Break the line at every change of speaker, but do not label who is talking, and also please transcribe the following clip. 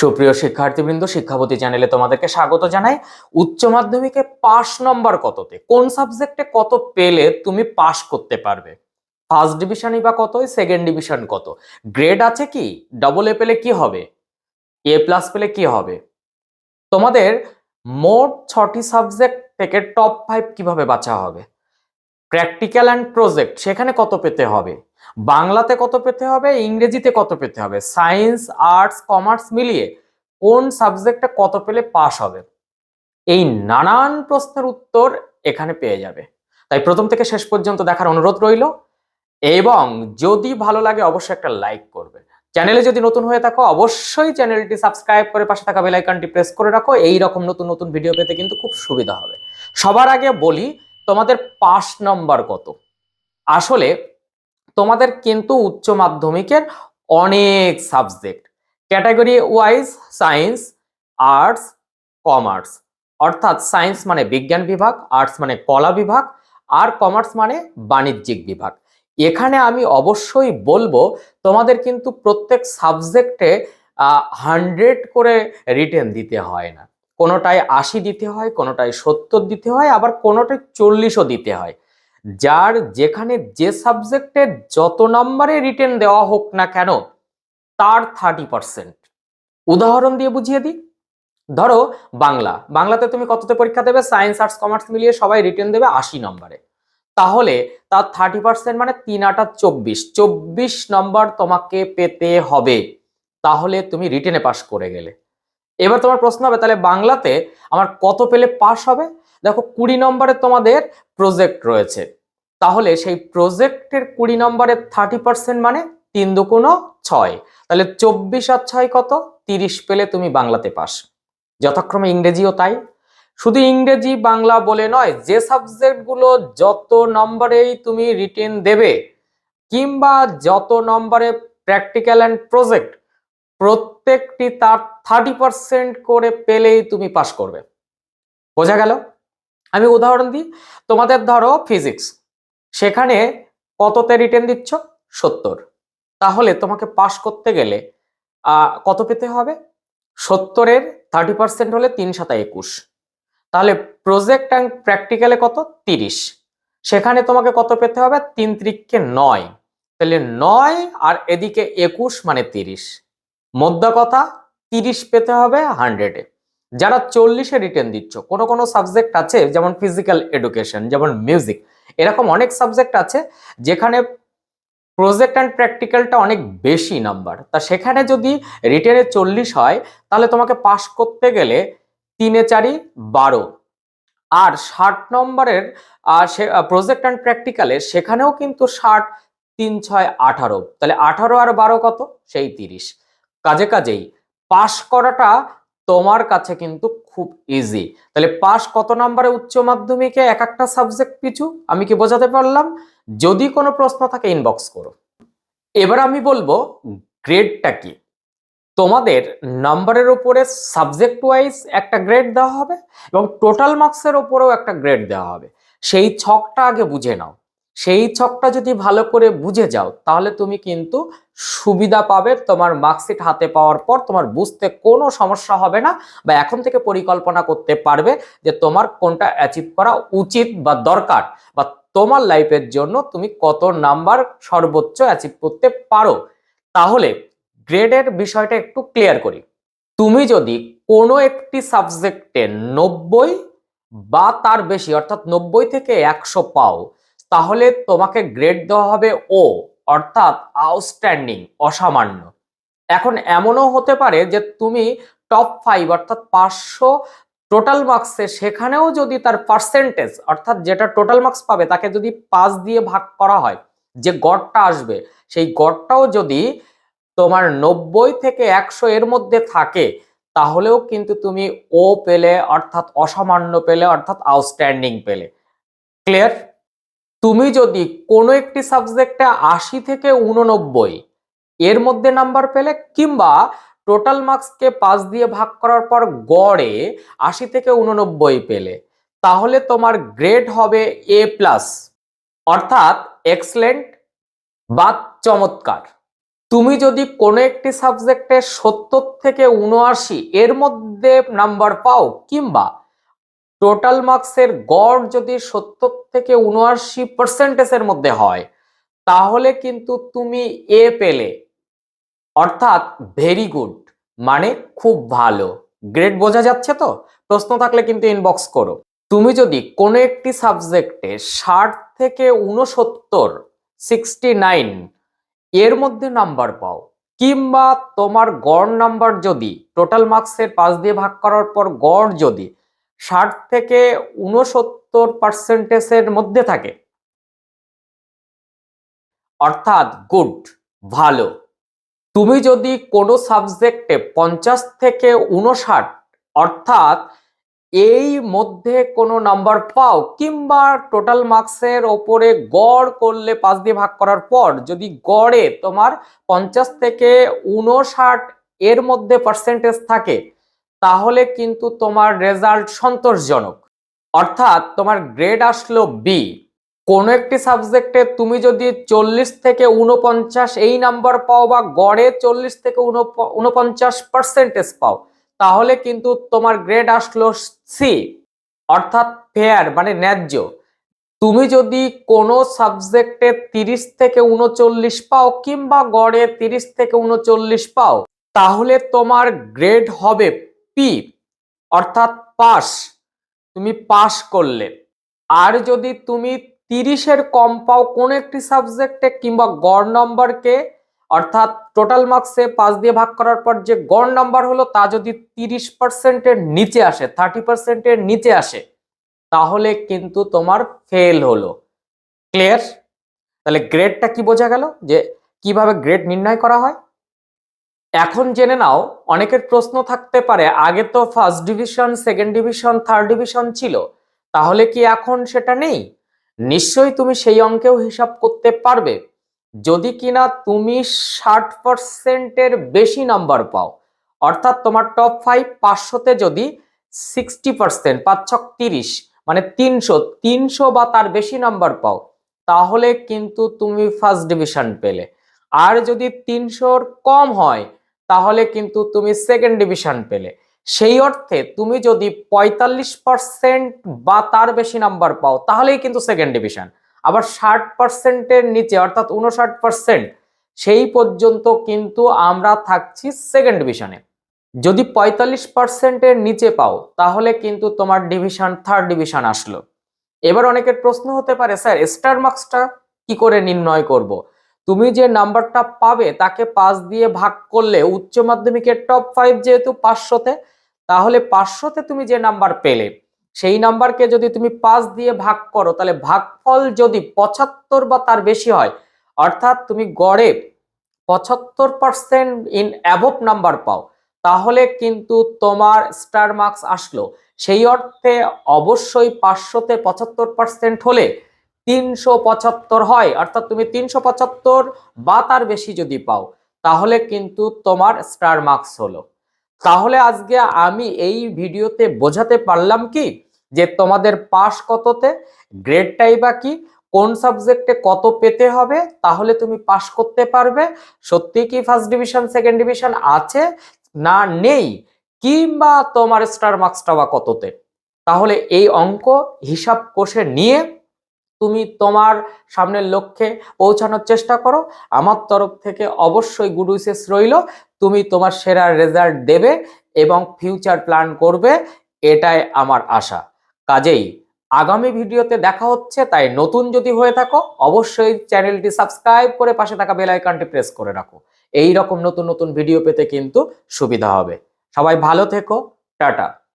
সুপ্রিয় শিক্ষার্থীবৃন্দ শিক্ষাপতি চ্যানেলে তোমাদেরকে স্বাগত জানাই। উচ্চ মাধ্যমিকে পাস নম্বর কততে? কোন সাবজেক্টে কত পেলে তুমি পাস করতে পারবে? ফার্স্ট ডিভিশনই বা কত সেকেন্ড ডিভিশন কত? গ্রেড আছে কি? ডবল এ পেলে কি হবে? এ প্লাস পেলে কি হবে? তোমাদের মোট ছটি সাবজেক্ট থেকে টপ ফাইভ কীভাবে বাছা হবে? প্র্যাকটিক্যাল অ্যান্ড প্রজেক্ট সেখানে কত পেতে হবে? বাংলাতে কত পেতে হবে? ইংরেজিতে কত পেতে হবে? সায়েন্স আর্টস কমার্স মিলিয়ে কোন সাবজেক্টটা কত পেলে পাস হবে? এই নানান প্রশ্নের উত্তর এখানে পেয়ে যাবে। তাই প্রথম থেকে শেষ পর্যন্ত দেখার অনুরোধ রইল। এবং যদি ভালো লাগে, অবশ্যই একটা লাইক করবে। চ্যানেলে যদি নতুন হয়ে থাকো, অবশ্যই চ্যানেলটি সাবস্ক্রাইব করে পাশে থাকা বেল আইকনটি প্রেস করে রাখো। এই রকম নতুন নতুন ভিডিও পেতে কিন্তু খুব সুবিধা হবে। সবার আগে বলি তোমাদের পাস নম্বর কত? আসলে তোমাদের কিন্তু উচ্চ মাধ্যমিকের অনেক subject. Category wise science, arts, commerce. অর্থাৎ সায়েন্স মানে বিজ্ঞান বিভাগ, আর্টস মানে কলা বিভাগ, আর কমার্স মানে বাণিজ্যিক বিভাগ। এখানে আমি অবশ্যই বলব, তোমাদের কিন্তু প্রত্যেক সাবজেক্টে হান্ড্রেড করে রিটেন দিতে হয় না। কোনোটায় আশি দিতে হয়, কোনোটায় সত্তর দিতে হয়, আবার কোনোটায় চল্লিশও দিতে হয়। যার যেখানে যে সাবজেক্টে যত নম্বরে রিটেন দেওয়া হোক না কেন, তার থার্টি পার্সেন্ট উদাহরণ দিয়ে বুঝিয়ে দিই। ধরো বাংলা। বাংলাতে তুমি কততে পরীক্ষা দেবে? সায়েন্স আর্টস কমার্স মিলিয়ে সবাই রিটেন দেবে আশি নম্বরে। তাহলে তার থার্টি পার্সেন্ট মানে তিন আটা চব্বিশ। চব্বিশ নম্বর তোমাকে পেতে হবে। তাহলে তুমি রিটেনে পাশ করে গেলে। এবার তোমার প্রশ্ন হবে, তাহলে বাংলাতে আমার কত পেলে পাস হবে? দেখো, কুড়ি নম্বরে তোমাদের প্রজেক্ট রয়েছে। তাহলে সেই প্রজেক্টের কুড়ি নম্বরের থার্টি পার্সেন্ট মানে তিন দুগুণ ছয়। তাহলে চব্বিশ আর ছয় কত? তিরিশ পেলে তুমি বাংলাতে পাস যথাক্রমে ইংরেজিও তাই। শুধু ইংরেজি, বাংলা বলে নয়, যে সাবজেক্টগুলো যত নম্বরেই তুমি রিটেন দেবে, কিংবা যত নম্বরে প্র্যাকটিক্যাল অ্যান্ড প্রজেক্ট প্রত্যেকটি তার থার্টি পার্সেন্ট করে পেলেই তুমি পাশ করবে। বোঝা গেল? আমি উদাহরণ দিই, তোমাদের ধরো ফিজিক্স সেখানে কততে রিটেন দিচ্ছ? সত্তর। তাহলে তোমাকে পাস করতে গেলে কত পেতে হবে? সত্তরের থার্টি পার্সেন্ট হলে তিন সাতা একুশ। তাহলে প্রজেক্ট অ্যান্ড প্র্যাকটিক্যালে কত? তিরিশ। সেখানে তোমাকে কত পেতে হবে? তিন ত্রিককে নয়। তাহলে নয় আর এদিকে একুশ মানে তিরিশ। মোদ্দা কথা তিরিশ পেতে হবে হান্ড্রেডে যারা চল্লিশে রিটার্ন দিচ্ছ, কোনো কোনো সাবজেক্ট আছে যেমন ফিজিক্যাল এডুকেশন যেমন মিউজিক এরকম অনেক সাবজেক্ট আছে যেখানে প্রজেক্ট অ্যান্ড প্র্যাকটিক্যালটা অনেক বেশি নাম্বার তা সেখানে যদি রিটেনে চল্লিশ হয়, তাহলে তোমাকে পাস করতে গেলে তিনে চারি বারো। আর ষাট নম্বরের সে প্রজেক্ট অ্যান্ড প্র্যাকটিক্যালে সেখানেও কিন্তু ষাট, তিন, ছয়, আঠারো। তাহলে আঠারো আর বারো কত? সেই তিরিশ। কাজে কাজেই পাস করাটা তোমার কাছে কিন্তু খুব ইজি তাহলে পাস কত নম্বরে উচ্চ মাধ্যমিকে এক একটা সাবজেক্ট পিছু? আমি কি বোঝাতে পারলাম? যদি কোনো প্রশ্ন থাকে ইনবক্স করো। এবার আমি বলব গ্রেডটা কি? তোমাদের নাম্বারের উপরে সাবজেক্ট ওয়াইজ একটা গ্রেড দেওয়া হবে এবং টোটাল মার্কসের ওপরেও একটা গ্রেড দেওয়া হবে। সেই ছকটা আগে বুঝে নাও। সেই ছকটা যদি ভালো করে বুঝে যাও, তাহলে তুমি কিন্তু সুবিধা পাবে তোমার মার্কশিট হাতে পাওয়ার পর তোমার বুঝতে কোনো সমস্যা হবে না বা এখন থেকে পরিকল্পনা করতে পারবে যে তোমার কোনটা অ্যাচিভ করা উচিত বা দরকার বা তোমার লাইফের জন্য তুমি কত নাম্বার সর্বোচ্চ অ্যাচিভ করতে পারো। তাহলে গ্রেডের বিষয়টা একটু ক্লিয়ার করি। তুমি যদি কোনো একটি সাবজেক্টে নব্বই বা তার বেশি, অর্থাৎ নব্বই থেকে একশো পাও তাহলে তোমাকে গ্রেড দেওয়া হবে ও অর্থাৎ আউটস্ট্যান্ডিং অসামান্য। এখন এমনও হতে পারে যে তুমি টপ ফাইভ অর্থাৎ পাঁচশো টোটাল মার্কসে সেখানেও যদি তার পার্সেন্টেজ অর্থাৎ যেটা টোটাল মার্কস পাবে, তাকে যদি পাঁচ দিয়ে ভাগ করা হয়, যে গড়টা আসবে, সেই গড়টাও যদি তোমার নব্বই থেকে একশো এর মধ্যে থাকে, তাহলেও কিন্তু তুমি ও পেলে, অর্থাৎ অসামান্য পেলে, অর্থাৎ আউটস্ট্যান্ডিং পেলে। ক্লিয়ার তুমি যদি কোনো একটি সাবজেক্টে আশি থেকে উননব্বই এর মধ্যে নাম্বার পেলে কিংবা টোটাল মার্কসকে পাঁচ দিয়ে ভাগ করার পর গড়ে আশি থেকে উননব্বই পেলে, তাহলে তোমার গ্রেড হবে এ প্লাস অর্থাৎ এক্সেলেন্ট বা চমৎকার। তুমি যদি কোনো একটি সাবজেক্টে সত্তর থেকে উনআশি এর মধ্যে নাম্বার পাও কিংবা টোটাল মার্কসের গড় যদি সত্তর থেকে উনআশি পার্সেন্টেজের মধ্যে হয়, তাহলে কিন্তু তুমি এ পেলে। অর্থাৎ ভেরি গুড মানে খুব ভালো। গ্রেড বোঝা যাচ্ছে তো? প্রশ্ন থাকলে কিন্তু ইনবক্স করো। তুমি যদি কোনো একটি সাবজেক্টে ষাট থেকে উনসত্তর সিক্সটি নাইন এর মধ্যে নাম্বার পাও, কিংবা তোমার গড় নাম্বার যদি টোটাল মার্কসের পাঁচ দিয়ে ভাগ করার পর গড় যদি ষাট থেকে উনসত্তর পার্সেন্টেজের মধ্যে থাকে। অর্থাৎ গুড, ভালো। তুমি যদি কোনো সাবজেক্টে পঞ্চাশ থেকে উনষাট অর্থাৎ এই মধ্যে কোনো নাম্বার পাও কিংবা টোটাল মার্কসের ওপরে গড় করলে পাঁচ দিয়ে ভাগ করার পর যদি গড়ে তোমার পঞ্চাশ থেকে উনষাট এর মধ্যে পার্সেন্টেজ থাকে তাহলে কিন্তু তোমার রেজাল্ট সন্তোষজনক। অর্থাৎ তোমার গ্রেড আসলো বি কোনো একটি সাবজেক্টে তুমি যদি চল্লিশ থেকে উনপঞ্চাশ এই নাম্বার পাও বা গড়ে চল্লিশ থেকে উনপ- উনপঞ্চাশ পার্সেন্টেজ পাও, তাহলে কিন্তু তোমার গ্রেড আসলো সি অর্থাৎ ফেয়ার মানে ন্যায্য। তুমি যদি কোনো সাবজেক্টে তিরিশ থেকে উনচল্লিশ পাও কিংবা গড়ে তিরিশ থেকে উনচল্লিশ পাও, তাহলে তোমার গ্রেড হবে পি, অর্থাৎ পাস, তুমি পাস করলে। আর যদি তুমি তিরিশের কম পাও কোনো একটি সাবজেক্টে কিংবা গড় নম্বরকে, অর্থাৎ টোটাল মার্কসে পাঁচ দিয়ে ভাগ করার পর যে গড় নাম্বার হলো তা যদি তিরিশ পার্সেন্টের নিচে আসে থার্টি পার্সেন্টের নিচে আসে, তাহলে কিন্তু তোমার ফেল হলো। ক্লিয়ার তাহলে গ্রেডটা কি বোঝা গেল? যে কীভাবে গ্রেড নির্ণয় করা হয়? এখন জেনে নাও, অনেকের প্রশ্ন থাকতে পারে, আগে তো first division second division third division ছিল, তাহলে কি এখন সেটা নেই? নিশ্চয়ই তুমি সেই অঙ্কেও হিসাব করতে পারবে। যদি কিনা তুমি ষাট পার্সেন্টের বেশি নাম্বার পাও, অর্থাৎ তোমার টপ ফাইভ পাঁচশোতে যদি সিক্সটি পার্সেন্ট পাঁচ তিরিশ মানে তিনশো তিনশো বা তার বেশি নাম্বার পাও, তাহলে কিন্তু তুমি ফার্স্ট ডিভিশন পেলে। আর যদি তিনশোর কম হয় তাহলে কিন্তু তুমি সেকেন্ড ডিভিশন পেলে। সেই অর্থে তুমি যদি পঁয়তাল্লিশ পার্সেন্ট বা তার বেশি নাম্বার পাও, তাহলেই কিন্তু সেকেন্ড ডিভিশন আবার ষাট পার্সেন্টের নিচে, অর্থাৎ উনষাট পার্সেন্ট সেই পর্যন্ত কিন্তু আমরা থাকছি সেকেন্ড ডিভিশনে যদি পঁয়তাল্লিশ পার্সেন্টের নিচে পাও, তাহলে কিন্তু তোমার ডিভিশন থার্ড ডিভিশন আসলো। এবার অনেকের প্রশ্ন হতে পারে, স্যার স্টার মার্কসটা কি করে নির্ণয় করব। তুমি যে নাম্বারটা পাবে তাকে পাঁচ দিয়ে ভাগ করলে উচ্চ মাধ্যমিকের টপ ফাইভ যেহেতু পাঁচশোতে, তাহলে পাঁচশোতে তুমি যে নাম্বার পেলে, সেই নাম্বারকে যদি তুমি পাঁচ দিয়ে ভাগ করো, তাহলে ভাগফল যদি পঁচাত্তর বা তার বেশি হয়, অর্থাৎ তুমি গড়ে পঁচাত্তর পার্সেন্ট ইন অ্যাভব নাম্বার পাও, তাহলে কিন্তু তোমার স্টার মার্কস আসলো। সেই অর্থে অবশ্যই পাঁচশোতে পঁচাত্তর পার্সেন্ট হলে তিনশো পঁচাত্তর হয়, অর্থাৎ তুমি তিনশো পঁচাত্তর বা তার বেশি যদি পাও, তাহলে কিন্তু তোমার স্টার মার্কস হলো। তাহলে আজকে আমি এই ভিডিওতে বোঝাতে পারলাম কি, যে তোমাদের পাস কততে গ্রেডটাই বা কি, কোন সাবজেক্টে কত পেতে হবে, তাহলে তুমি পাস করতে পারবে। সত্যি কি ফার্স্ট ডিভিশন সেকেন্ড ডিভিশন আছে না নেই, কিংবা তোমার স্টার মার্কসটা বা কততে? তাহলে এই অঙ্ক হিসাব কষে নিয়ে তুমি তোমার সামনের লক্ষ্যে পৌঁছানোর চেষ্টা করো। আমার তরফ থেকে অবশ্যই গুড উইসেস রইল। তুমি তোমার সেরা রেজাল্ট দেবে এবং ফিউচার প্ল্যান করবে। এটাই আমার আশা। কাজেই আগামী ভিডিওতে দেখা হচ্ছে, তাই নতুন যদি হয়ে থাকো, অবশ্যই চ্যানেলটি সাবস্ক্রাইব করে পাশে থাকা বেল আইকনটি প্রেস করে রাখো। এই রকম নতুন নতুন ভিডিও পেতে কিন্তু সুবিধা হবে। সবাই ভালো থেকো। টাটা।